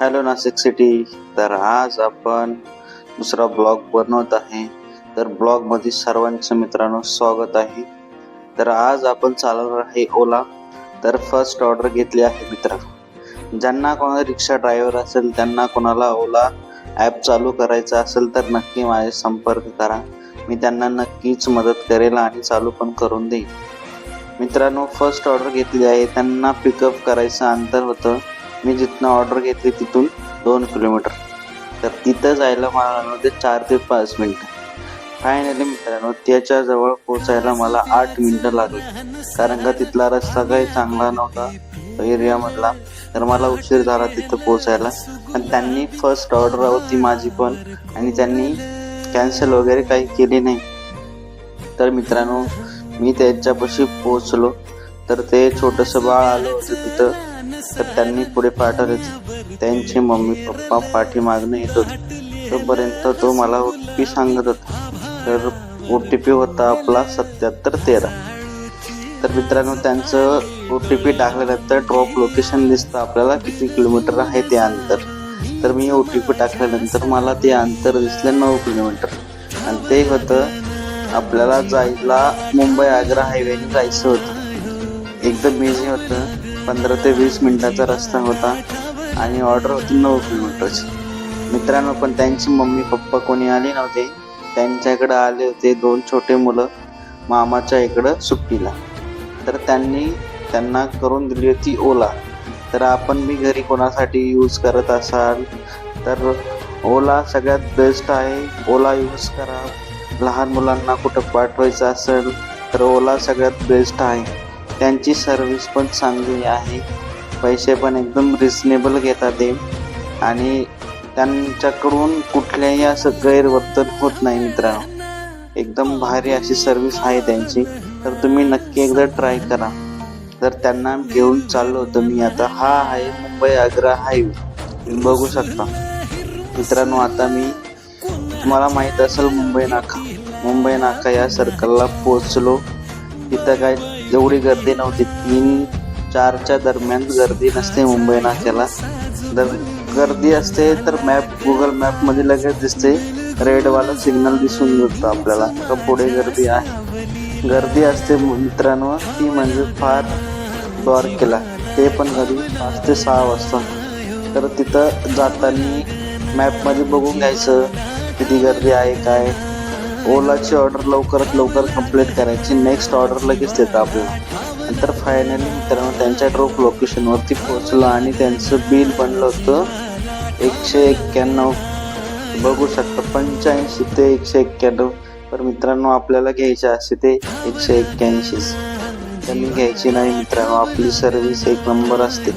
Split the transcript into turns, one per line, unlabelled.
Hello Nashik city. तर आज आपण दुसरा ब्लॉग बनवत आहे. तर ब्लॉगमध्ये सर्वांचं मित्रांनो स्वागत आहे. तर आज आपण चालवणार आहे ओला. तर फर्स्ट ऑर्डर घेतली आहे मित्रांनो ज्यांना कोणाला रिक्षा ड्रायव्हर असेल त्यांना कोणाला ओला ॲप चालू करायचा असेल तर नक्की माझे संपर्क करा. मी त्यांना नक्कीच मदत करेल आणि चालू पण करून देईन मित्रांनो फर्स्ट ऑर्डर घेतली आहे. त्यांना पिकअप करायचं अंतर होतं. मी जिथनं ऑर्डर घेतली तिथून दोन किलोमीटर. तर तिथं जायला मला ते चार ते पाच मिनटं. फायनली मित्रांनो त्याच्याजवळ पोचायला मला आठ मिनटं लागली. कारण का तिथला रस्ता काही चांगला नव्हता एरियामधला तर मला उशीर झाला तिथं पोचायला आणि त्यांनी फर्स्ट ऑर्डर होती माझी पण. आणि त्यांनी कॅन्सल वगैरे काही केली नाही. तर मित्रांनो मी त्यांच्यापाशी पोचलो तर ते छोटंसं बाळ आलं होतं तिथं. तर त्यांनी पुढे पाठवले. त्यांचे मम्मी पप्पा पाठीमागणं येत होते. तोपर्यंत तो मला ओ टी पी सांगत होता. तर ओ टी पी होता आपला सत्याहत्तर तेरा. तर मित्रांनो त्यांचं ओ टी पी टाकल्यानंतर ड्रॉप लोकेशन दिसतं आपल्याला किती किलोमीटर आहे ते अंतर. तर मी ओ टी पी टाकल्यानंतर मला ते अंतर दिसलं नऊ किलोमीटर. आणि ते होतं आपल्याला जायला मुंबई आग्रा हायवेने जायचं होतं. एकदम बिझी होतं. पंधरा ते वीस मिनिटाचा रस्ता होता आणि ऑर्डर होती नऊ किलोमीटरची मित्रांनो पण त्यांची मम्मी पप्पा कोणी आले नव्हते. त्यांच्याकडे आले होते दोन छोटे मुलं मामाच्या इकडं सुट्टीला. तर त्यांनी त्यांना करून दिली होती ओला. तर आपण मी घरी कोणासाठी यूज करत असाल तर ओला सगळ्यात बेस्ट आहे. ओला यूज करा. लहान मुलांना कुठं पाठवायचं असेल तर ओला सगळ्यात बेस्ट आहे. त्यांची सर्विस पण चांगली आहे. पैसे पण एकदम रिजनेबल घेतात ते. आणि त्यांच्याकडून कुठल्याही असं गैरवर्तन होत नाही मित्रांनो एकदम भारी अशी सर्विस आहे त्यांची. तर तुम्ही नक्की एकदा ट्राय करा. तर त्यांना घेऊन चाललो होतो मी आता. हा आहे मुंबई आग्रा हायवे बघू शकता. मित्रांनो आता मी तुम्हाला माहीत असेल मुंबई नाका. मुंबई नाका या सर्कलला पोचलो तिथं काय जेवढी गर्दी नव्हती तीन चारच्या दरम्यान गर्दी नसते मुंबई नाक्याला जर गर्दी असते तर मॅप गुगल मॅपमध्ये लगेच दिसते. रेडवाला सिग्नल दिसून येतो आपल्याला. का पुढे गर्दी आहे. गर्दी असते मित्रांनो ती म्हणजे फार द्वारकेला ते पण घरी पाच ते सहा वाजता. तर तिथं जाताना मॅपमध्ये बघून घ्यायचं किती गर्दी आहे काय? ओलाची ऑर्डर लवकरात लवकर कंप्लीट करायची. नेक्स्ट ऑर्डर लगेच देतं आपल्याला नंतर फायनली मित्रांनो त्यांच्या ड्रॉप लोकेशनवरती पोहोचलो आणि त्यांचं बिल बनलं होतं एकशे एक्क्याण्णव. बघू शकता पंच्याऐंशी ते एकशे एक्क्याण्णव. तर मित्रांनो आपल्याला घ्यायचे असते ते एकशे एक्क्याऐंशीच. त्यांनी घ्यायची नाही मित्रांनो आपली सर्विस एक नंबर असते.